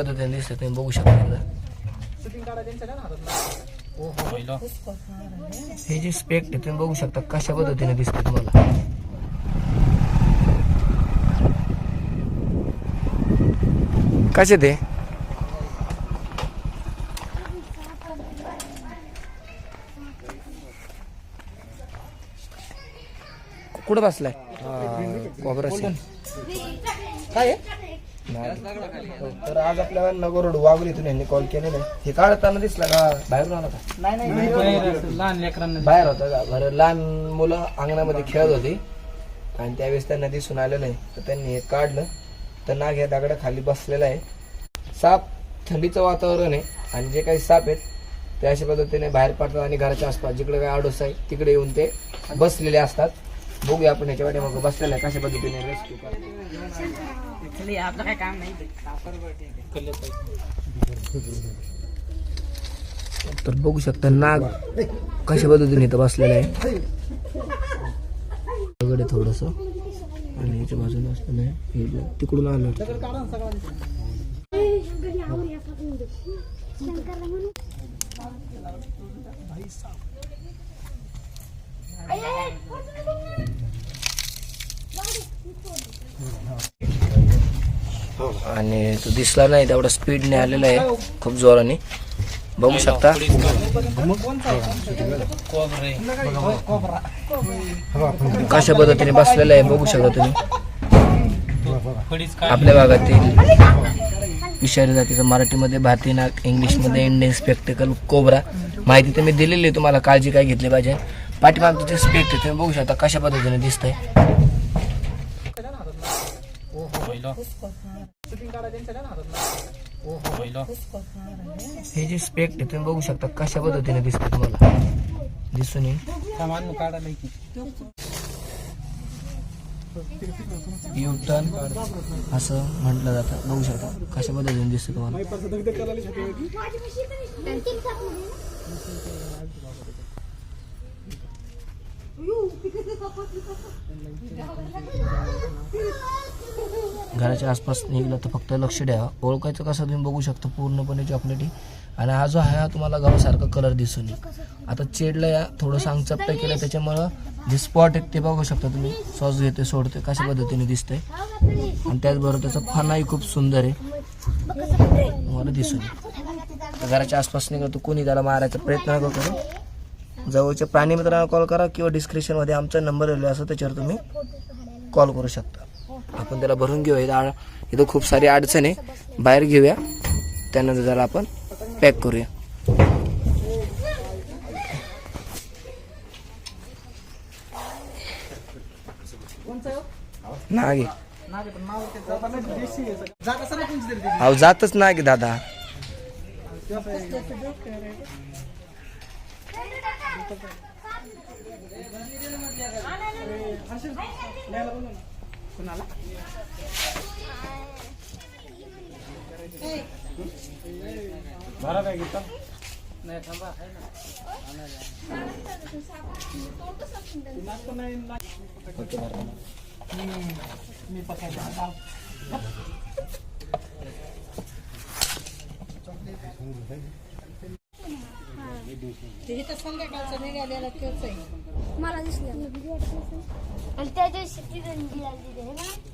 पद्धतीने दिसतं तुम्ही बघू शकता एकदा. हे जे स्पेक्ट आहे तुम्ही बघू शकता कशा पद्धतीने दिसते तुम्हाला. कसे ते? कुठं बसलाय? कोबराशी काय तर आज आपल्याला नगरोड वाघुलीतून यांनी कॉल केलेला आहे. हे काढताना दिसला का? बाहेरून आला का नाही नाही लहान लेकरांना बाहेर होता का? बरं लहान मुलं अंगणामध्ये खेळत होती. आणि त्यावेळेस त्यांना दिसून आलं नाही तर त्यांनी हे काढलं. तर नाग या दगडा खाली बसलेला आहे. साप थंडीचं वातावरण आहे. आणि जे काही साप आहेत ते अशा पद्धतीने बाहेर पडतात आणि घराच्या आसपास जिकडे काही आडोस आहे तिकडे येऊन ते बसलेले असतात. बघूया आपण याच्या वाटे मग बसलेला आहे कशा पद्धतीने रेस्क्यू आपलं काय काम नाही. तर बघू शकता नाग कशा पद्धतीने इथं बसलेला आहे. दगड आहे थोडस. आणि याच्या बाजूला असताना हे जे तिकडून आलं. आणि तो दिसला नाही तेवढा स्पीडने आलेला आहे खूप जोराने. बघू शकता. कशा पद्धतीने बसलेला आहे बघू शकता तुम्ही. आपल्या भागातील विषारी जातीचं मराठीमध्ये भारतीय नाग इंग्लिशमध्ये इंडियन स्पेक्टिकल कोबरा माहिती तर मी दिलेली आहे तुम्हाला काळजी काय घेतली पाहिजे. पाठीमागचं जे स्पेक्ट तुम्ही बघू शकता कशा पद्धतीने दिसतंय. हे जे स्पेक्ट आहे तुम्ही बघू शकता कशा पद्धतीने दिसतं तुम्हाला. दिसून येईल. यू टर्न असं म्हटलं जातं. बघू शकता कशा पद्धतीने दिसतं तुम्हाला. घराच्या आसपास निघलं तर फक्त लक्ष द्या ओळखायचं कसं तुम्ही बघू शकता पूर्णपणे चॉकलेटी आणि हा जो आहे हा तुम्हाला गावासारखा कलर दिसून येईल. आता चेडला या थोडंसं अंगचपटा केलं त्याच्यामुळं जे स्पॉट आहेत ते बघू शकता तुम्ही. सॉस घेते सोडते कशा पद्धतीने दिसतंय. आणि त्याचबरोबर त्याचा फनाही खूप सुंदर आहे. तुम्हाला दिसून येईल. घराच्या आसपास निघलं तर कोणी त्याला मारायचा प्रयत्न नको करू. जवळच्या प्राणी मित्रांना कॉल करा किंवा डिस्क्रिप्शनमध्ये आमचा नंबर दिला असं त्याच्यावर तुम्ही कॉल करू शकता. आपण त्याला भरून घेऊया. इथं आड- इथं खूप सारी अडचण आहे. बाहेर घेऊया. त्यानंतर त्याला आपण पॅक करूया. नागे. अहो जातच ना की दादा. कुणाला? बरा काय घेता नाही थांबा पकायचा मला दिसलं. आणि त्या दिवशी ती गंजी आहे ना?